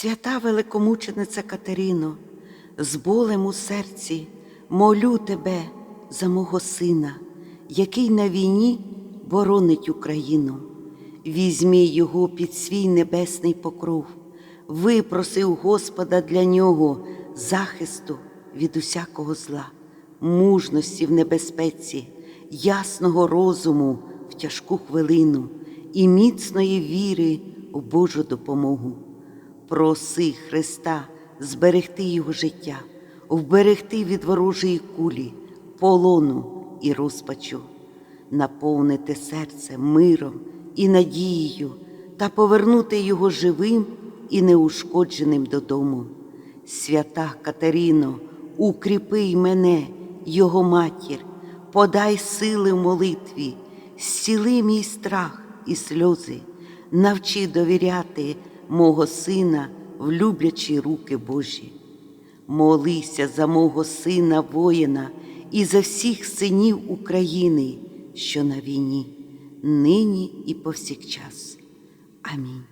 Свята великомучениця Катерино, з болем у серці молю тебе за мого сина, який на війні боронить Україну. Візьми його під свій небесний покров, випроси у Господа для нього захисту від усякого зла, мужності в небезпеці, ясного розуму в тяжку хвилину і міцної віри у Божу допомогу. Проси Христа зберегти його життя, вберегти від ворожої кулі, полону і розпачу, наповнити серце миром і надією та повернути його живим і неушкодженим додому. Свята Катерино, укріпи й мене, його матір, подай сили в молитві, зціли мій страх і сльози, навчи довіряти мого сина в люблячі руки Божі. Молися за мого сина воїна і за всіх синів України, що на війні, нині і повсякчас. Амінь.